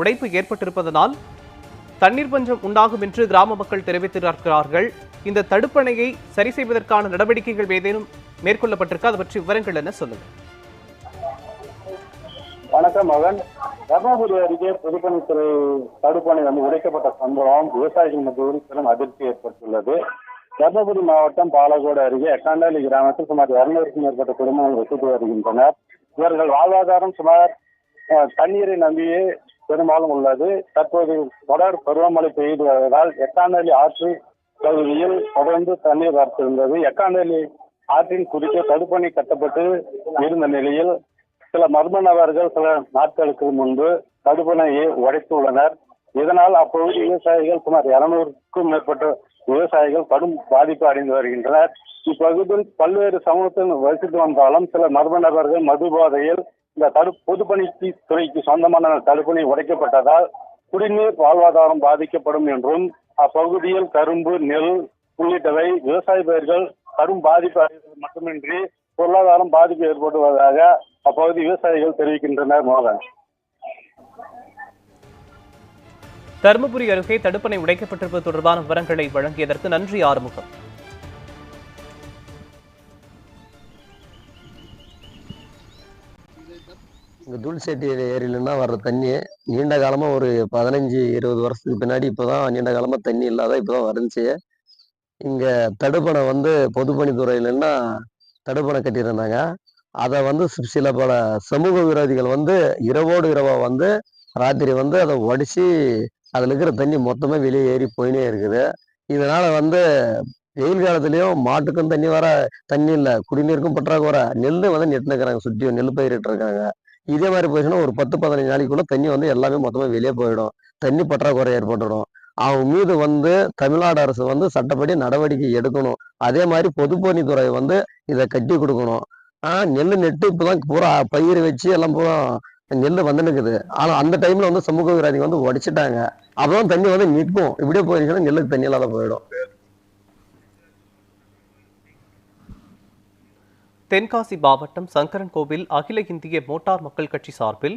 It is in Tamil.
உடைப்பு ஏற்பட்டிருப்பதனால் தண்ணீர் பஞ்சம் உண்டாகும் என்று கிராம மக்கள் தெரிவித்திருக்கிறார்கள். இந்த தடுப்பணையை சரி செய்வதற்கான நடவடிக்கைகள் ஏதேனும் மேற்கொள்ளப்பட்டிருக்கா? அது பற்றி விவரங்கள் என்ன? சொல்லுங்க. வணக்கம் மகன். தர்மபுரி அருகே பொதுப்பணித்துறை தடுப்பணை வந்து உடைக்கப்பட்ட சம்பவம் விவசாயிகள் மத்தியில் பெரும் அதிர்ச்சி ஏற்பட்டுள்ளது. தர்மபுரி மாவட்டம் பாலகோடு அருகே எக்காண்டாலி கிராமத்தில் சுமார் இருநூறுக்கும் மேற்பட்ட குடும்பங்கள் வசித்து வருகின்றனர். இவர்கள் வாழ்வாதாரம் சுமார் தண்ணீரை நம்பியே பெரும்பாலும் உள்ளது. தற்போது தொடர் பருவமழை பெய்து வருவதால் எட்டாந்தேலி ஆற்று பகுதியில் தொடர்ந்து தண்ணீர் வரத்திருந்தது. எட்டாந்தேலி ஆற்றின் குறுக்கே தடுப்பணை கட்டப்பட்டு இருந்த நிலையில் சில மர்ம நபர்கள் சில நாட்களுக்கு முன்பு தடுப்பணையை உடைத்துள்ளனர். இதனால் அப்பகுதி விவசாயிகள் சுமார் இருநூறுக்கும் மேற்பட்ட விவசாயிகள் கடும் பாதிப்பு அடைந்து வருகின்றனர். இப்பகுதியில் பல்வேறு சமூகத்தில் வசித்து வந்தாலும் சில மர்ம நபர்கள் மது போதையில் இந்த தடு பொதுப்பணிக்கு துறைக்கு சொந்தமான தடுப்பணை உடைக்கப்பட்டதால் குடிநீர் வாழ்வாதாரம் பாதிக்கப்படும் என்றும் அப்பகுதியில் கரும்பு நெல் உள்ளிட்டவை விவசாய பயிர்கள் கடும் பாதிப்பு மட்டுமின்றி பொருளாதாரம் பாதிப்பு ஏற்படுவதாக அப்பகுதி விவசாயிகள் தெரிவிக்கின்றனர் மோகன். தருமபுரி அருகே தடுப்பணை உடைக்கப்பட்டிருப்பது தொடர்பான விவரங்களை வழங்கியதற்கு நன்றி ஆறுமுகம். இங்கே துள்செட்டி ஏரியிலன்னா வர்ற தண்ணி நீண்ட காலமாக ஒரு பதினஞ்சு இருபது வருஷத்துக்கு பின்னாடி இப்போ தான் நீண்ட காலமாக தண்ணி இல்லாத இப்போ தான் வந்துச்சு இங்கே தடுப்பணை வந்து பொதுப்பணித்துறையிலன்னா தடுப்பணை கட்டியிருந்தாங்க. அதை வந்து சில பல சமூக விரோதிகள் வந்து இரவோடு இரவாக வந்து ராத்திரி வந்து அதை உடச்சி அதில் இருக்கிற தண்ணி மொத்தமாக வெளியே ஏறி போயினே இருக்குது. இதனால் வந்து வெயில் காலத்துலேயும் மாட்டுக்கும் தண்ணி வர தண்ணி இல்லை குடிநீருக்கும் பற்றாக்குறை. நெல் வந்து நெட்டுனுக்குறாங்க சுற்றியும் நெல் பயிரிட்டு இருக்காங்க இதே மாதிரி போயிடுச்சுன்னா ஒரு பத்து பதினஞ்சு நாளைக்குள்ள தண்ணி வந்து எல்லாமே மொத்தமாக வெளியே போயிடும். தண்ணி பற்றாக்குறை ஏற்பட்டுடும். அவங்க மீது வந்து தமிழ்நாடு அரசு வந்து சட்டப்படி நடவடிக்கை எடுக்கணும். அதே மாதிரி பொதுப்பணித்துறை வந்து இதை கட்டி கொடுக்கணும். ஆனால் நெல் நெட்டு இப்போதான் பூரா பயிர் வச்சு எல்லாம் பூரா நெல் வந்துனுக்குது ஆனால் அந்த டைம்ல வந்து சமூக விரோதிகள் வந்து உடைச்சிட்டாங்க. அப்பதான் தண்ணி வந்து நிற்கும். இப்படியே போயிருச்சுன்னா நெல்லுக்கு தண்ணி இல்லாத போயிடும். தென்காசி மாவட்டம் சங்கரன் கோவில் அகில இந்திய மோட்டார் மக்கள் கட்சி சார்பில்